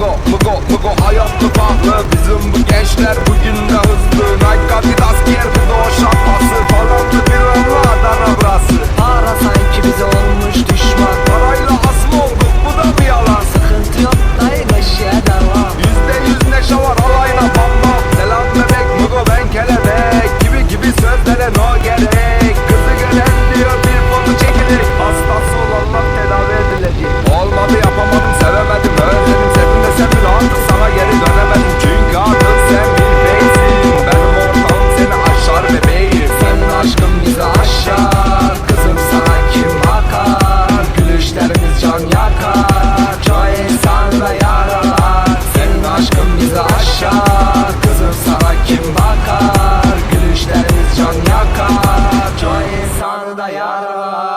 Mıgo mıgo mıgo hayat tufanı Bizim bu gençler geri dönemedim. Çünkü artık sen bir beysin. Benim ortağım seni aşar bebeğim. Senin aşkın bizi aşar. Kızım sana kim bakar? Gülüşlerimiz can yakar. Çoğu insan da yaralar. Senin aşkın bizi aşar. Kızım sana kim bakar? Gülüşlerimiz can yakar. Çoğu insan da yaralar